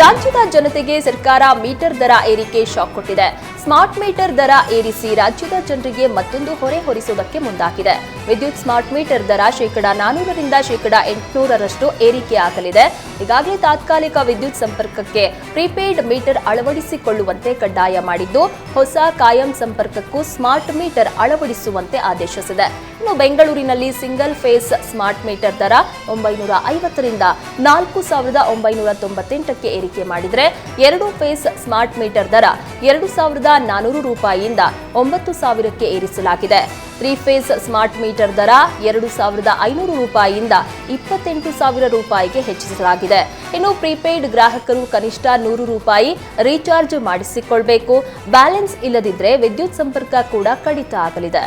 ರಾಜ್ಯದ ಜನತೆಗೆ ಸರ್ಕಾರ ಮೀಟರ್ ದರ ಏರಿಕೆ ಶಾಕ್ ಕೊಟ್ಟಿದೆ. ಸ್ಮಾರ್ಟ್ ಮೀಟರ್ ದರ ಏರಿಸಿ ರಾಜ್ಯದ ಜನರಿಗೆ ಮತ್ತೊಂದು ಹೊರೆ ಹೊರಿಸುವುದಕ್ಕೆ ಮುಂದಾಗಿದೆ. ವಿದ್ಯುತ್ ಸ್ಮಾರ್ಟ್ ಮೀಟರ್ ದರ ಶೇಕಡಾ ನಾನೂರರಿಂದ ಶೇಕಡಾ ಎಂಟುನೂರರಷ್ಟು ಏರಿಕೆಯಾಗಲಿದೆ. ಈಗಾಗಲೇ ತಾತ್ಕಾಲಿಕ ವಿದ್ಯುತ್ ಸಂಪರ್ಕಕ್ಕೆ ಪ್ರಿಪೇಯ್ಡ್ ಮೀಟರ್ ಅಳವಡಿಸಿಕೊಳ್ಳುವಂತೆ ಕಡ್ಡಾಯ ಮಾಡಿದ್ದು, ಹೊಸ ಕಾಯಂ ಸಂಪರ್ಕಕ್ಕೂ ಸ್ಮಾರ್ಟ್ ಮೀಟರ್ ಅಳವಡಿಸುವಂತೆ ಆದೇಶಿಸಿದೆ. ಇನ್ನು ಬೆಂಗಳೂರಿನಲ್ಲಿ ಸಿಂಗಲ್ ಫೇಸ್ ಸ್ಮಾರ್ಟ್ ಮೀಟರ್ ದರ ಒಂಬೈನೂರ ಐವತ್ತರಿಂದ ನಾಲ್ಕು ಸಾವಿರದ ಒಂಬೈನೂರ ತೊಂಬತ್ತೆಂಟಕ್ಕೆ ಏರಿಕೆ ಮಾಡಿದರೆ, ಎರಡು ಫೇಸ್ ಸ್ಮಾರ್ಟ್ ಮೀಟರ್ ದರ ಎರಡು ಸಾವಿರದ ನಾನೂರು ರೂಪಾಯಿಯಿಂದ ಒಂಬತ್ತು ಸಾವಿರಕ್ಕೆ ಏರಿಸಲಾಗಿದೆ. ತ್ರೀ ಫೇಸ್ ಸ್ಮಾರ್ಟ್ ಮೀಟರ್ ದರ ಎರಡು ಸಾವಿರದ ಐನೂರು ರೂಪಾಯಿಯಿಂದ ಇಪ್ಪತ್ತೆಂಟು ಸಾವಿರ ರೂಪಾಯಿಗೆ ಹೆಚ್ಚಿಸಲಾಗಿದೆ. ಇನ್ನು ಪ್ರೀಪೇಯ್ಡ್ ಗ್ರಾಹಕರು ಕನಿಷ್ಠ ನೂರು ರೂಪಾಯಿ ರೀಚಾರ್ಜ್ ಮಾಡಿಸಿಕೊಳ್ಬೇಕು. ಬ್ಯಾಲೆನ್ಸ್ ಇಲ್ಲದಿದ್ದರೆ ವಿದ್ಯುತ್ ಸಂಪರ್ಕ ಕೂಡ ಕಡಿತ ಆಗಲಿದೆ.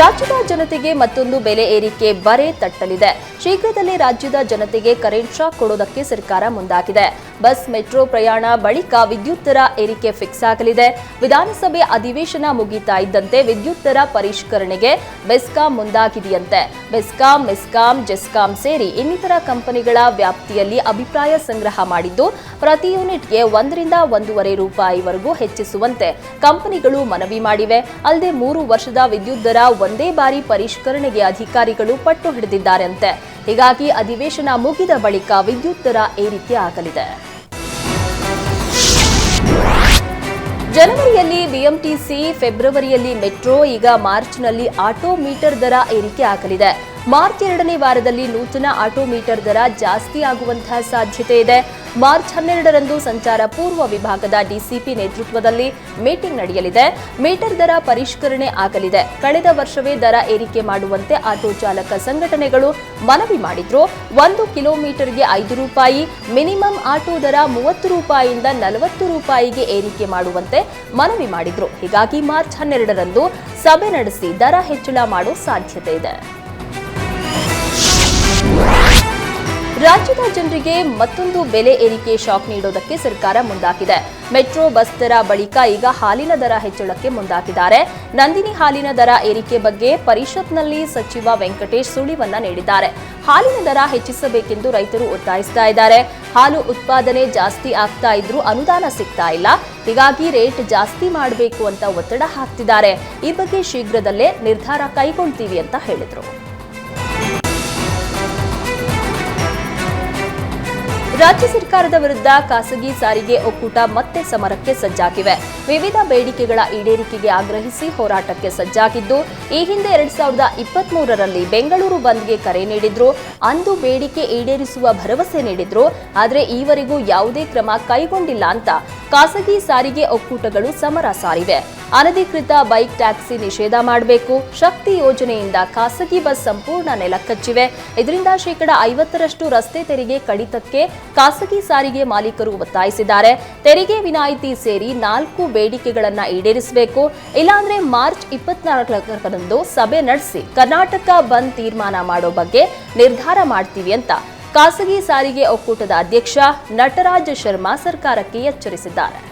ರಾಜ್ಯದ ಜನತೆಗೆ ಮತ್ತೊಂದು ಬೆಲೆ ಏರಿಕೆ ಬರೆ ತಟ್ಟಲಿದೆ. ಶೀಘ್ರದಲ್ಲೇ ರಾಜ್ಯದ ಜನತೆಗೆ ಕರೆಂಟ್ ಶಾಕ್ ಕೊಡೋದಕ್ಕೆ ಸರ್ಕಾರ ಮುಂದಾಗಿದೆ. ಬಸ್, ಮೆಟ್ರೋ ಪ್ರಯಾಣ ಬಳಿಕ ವಿದ್ಯುತ್ ದರ ಏರಿಕೆ ಫಿಕ್ಸ್ ಆಗಲಿದೆ. ವಿಧಾನಸಭೆ ಅಧಿವೇಶನ ಮುಗಿತಾ ಇದ್ದಂತೆ ವಿದ್ಯುತ್ ದರ ಪರಿಷ್ಕರಣೆಗೆ ಬೆಸ್ಕಾಂ ಮುಂದಾಗಿದೆಯಂತೆ. ಬೆಸ್ಕಾಂ, ಮೆಸ್ಕಾಂ, ಜೆಸ್ಕಾಂ ಸೇರಿ ಇನ್ನಿತರ ಕಂಪನಿಗಳ ವ್ಯಾಪ್ತಿಯಲ್ಲಿ ಅಭಿಪ್ರಾಯ ಸಂಗ್ರಹ ಮಾಡಿದ್ದು, ಪ್ರತಿ ಯೂನಿಟ್ಗೆ ಒಂದರಿಂದ ಒಂದೂವರೆ ರೂಪಾಯಿವರೆಗೂ ಹೆಚ್ಚಿಸುವಂತೆ ಕಂಪನಿಗಳು ಮನವಿ ಮಾಡಿವೆ. ಅಲ್ಲದೆ ಮೂರು ವರ್ಷದ ವಿದ್ಯುತ್ ದರ ಒಂದೇ ಬಾರಿ ಪರಿಷ್ಕರಣೆಗೆ ಅಧಿಕಾರಿಗಳು ಪಟ್ಟು ಹಿಡಿದಿದ್ದಾರಂತೆ. ಹೀಗಾಗಿ ಅಧಿವೇಶನ ಮುಗಿದ ಬಳಿಕ ವಿದ್ಯುತ್ ದರ ಏರಿಕೆ ಆಗಲಿದೆ. ಜನವರಿಯಲ್ಲಿ ಬಿಎಂಟಿಸಿ, ಫೆಬ್ರವರಿಯಲ್ಲಿ ಮೆಟ್ರೋ, ಈಗ ಮಾರ್ಚ್ನಲ್ಲಿ ಆಟೋ ಮೀಟರ್ ದರ ಏರಿಕೆ ಆಗಲಿದೆ. ಮಾರ್ಚ್ ಎರಡನೇ ವಾರದಲ್ಲಿ ನೂತನ ಆಟೋ ಮೀಟರ್ ದರ ಜಾಸ್ತಿ ಆಗುವಂತಹ ಸಾಧ್ಯತೆ ಇದೆ. ಮಾರ್ಚ್ ಹನ್ನೆರಡರಂದು ಸಂಚಾರ ಪೂರ್ವ ವಿಭಾಗದ ಡಿಸಿಪಿ ನೇತೃತ್ವದಲ್ಲಿ ಮೀಟಿಂಗ್ ನಡೆಯಲಿದೆ. ಮೀಟರ್ ದರ ಪರಿಷ್ಕರಣೆ ಆಗಲಿದೆ. ಕಳೆದ ವರ್ಷವೇ ದರ ಏರಿಕೆ ಮಾಡುವಂತೆ ಆಟೋ ಚಾಲಕ ಸಂಘಟನೆಗಳು ಮನವಿ ಮಾಡಿದ್ರು. ಒಂದು ಕಿಲೋಮೀಟರ್ಗೆ ಐದು ರೂಪಾಯಿ, ಮಿನಿಮಮ್ ಆಟೋ ದರ ಮೂವತ್ತು ರೂಪಾಯಿಯಿಂದ ನಲವತ್ತು ರೂಪಾಯಿಗೆ ಏರಿಕೆ ಮಾಡುವಂತೆ ಮನವಿ ಮಾಡಿದ್ರು. ಹೀಗಾಗಿ ಮಾರ್ಚ್ ಹನ್ನೆರಡರಂದು ಸಭೆ ನಡೆಸಿ ದರ ಹೆಚ್ಚಳ ಮಾಡೋ ಸಾಧ್ಯತೆ ಇದೆ. ರಾಜ್ಯದ ಜನರಿಗೆ ಮತ್ತೊಂದು ಬೆಲೆ ಏರಿಕೆ ಶಾಕ್ ನೀಡೋದಕ್ಕೆ ಸರ್ಕಾರ ಮುಂದಾಗಿದೆ. ಮೆಟ್ರೋ ಬಸ್ ದರ ಬಳಿಕ ಈಗ ಹಾಲಿನ ದರ ಹೆಚ್ಚಳಕ್ಕೆ ಮುಂದಾಗಿದ್ದಾರೆ. ನಂದಿನಿ ಹಾಲಿನ ದರ ಏರಿಕೆ ಬಗ್ಗೆ ಪರಿಷತ್ನಲ್ಲಿ ಸಚಿವ ವೆಂಕಟೇಶ್ ಸುಳಿವನ್ನ ನೀಡಿದ್ದಾರೆ. ಹಾಲಿನ ದರ ಹೆಚ್ಚಿಸಬೇಕೆಂದು ರೈತರು ಒತ್ತಾಯಿಸ್ತಾ ಇದ್ದಾರೆ. ಹಾಲು ಉತ್ಪಾದನೆ ಜಾಸ್ತಿ ಆಗ್ತಾ ಇದ್ರೂ ಅನುದಾನ ಸಿಗ್ತಾ ಇಲ್ಲ. ಹೀಗಾಗಿ ರೇಟ್ ಜಾಸ್ತಿ ಮಾಡಬೇಕು ಅಂತ ಒತ್ತಡ ಹಾಕ್ತಿದ್ದಾರೆ. ಈ ಬಗ್ಗೆ ಶೀಘ್ರದಲ್ಲೇ ನಿರ್ಧಾರ ಕೈಗೊಳ್ತೀವಿ ಅಂತ ಹೇಳಿದರು. ರಾಜ್ಯ ಸರ್ಕಾರದ ವಿರುದ್ಧ ಖಾಸಗಿ ಸಾರಿಗೆ ಒಕ್ಕೂಟ ಮತ್ತೆ ಸಮರಕ್ಕೆ ಸಜ್ಜಾಗಿವೆ. ವಿವಿಧ ಬೇಡಿಕೆಗಳ ಈಡೇರಿಕೆಗೆ ಆಗ್ರಹಿಸಿ ಹೋರಾಟಕ್ಕೆ ಸಜ್ಜಾಗಿದ್ದು, ಈ ಹಿಂದೆ ಎರಡ್ ಸಾವಿರದ ಇಪ್ಪತ್ತ್ ಮೂರರಲ್ಲಿ ಬೆಂಗಳೂರು ಬಂದ್ಗೆ ಕರೆ ನೀಡಿದ್ರು, ಅಂದು ಬೇಡಿಕೆ ಈಡೇರಿಸುವ ಭರವಸೆ ನೀಡಿದ್ರು, ಆದರೆ ಈವರೆಗೂ ಯಾವುದೇ ಕ್ರಮ ಕೈಗೊಂಡಿಲ್ಲ ಅಂತ ಖಾಸಗಿ ಸಾರಿಗೆ ಒಕ್ಕೂಟಗಳು ಸಮರ ಸಾರಿವೆ. ಅನಧಿಕೃತ ಬೈಕ್ ಟ್ಯಾಕ್ಸಿ ನಿಷೇಧ ಮಾಡಬೇಕು, ಶಕ್ತಿ ಯೋಜನೆಯಿಂದ ಖಾಸಗಿ ಬಸ್ ಸಂಪೂರ್ಣ ನೆಲಕಚ್ಚಿವೆ. ಇದರಿಂದ ಶೇಕಡ ಐವತ್ತರಷ್ಟು ರಸ್ತೆ ತೆರಿಗೆ ಕಡಿತಕ್ಕೆ ಖಾಸಗಿ ಸಾರಿಗೆ ಮಾಲೀಕರು ಒತ್ತಾಯಿಸಿದ್ದಾರೆ. ತೆರಿಗೆ ವಿನಾಯಿತಿ ಸೇರಿ ನಾಲ್ಕು ಬೇಡಿಕೆಗಳನ್ನ ಈಡೇರಿಸಬೇಕು. ಇಲ್ಲಾಂದ್ರೆ ಮಾರ್ಚ್ ಇಪ್ಪತ್ನಾಲ್ಕರಂದು ಸಭೆ ನಡೆಸಿ ಕರ್ನಾಟಕ ಬಂದ್ ತೀರ್ಮಾನ ಮಾಡೋ ಬಗ್ಗೆ ನಿರ್ಧಾರ ಮಾಡ್ತೀವಿ ಅಂತ ಖಾಸಗಿ ಸಾರಿಗೆ ಒಕ್ಕೂಟದ ಅಧ್ಯಕ್ಷ ನಟರಾಜ್ ಶರ್ಮಾ ಸರ್ಕಾರಕ್ಕೆ ಎಚ್ಚರಿಸಿದ್ದಾರೆ.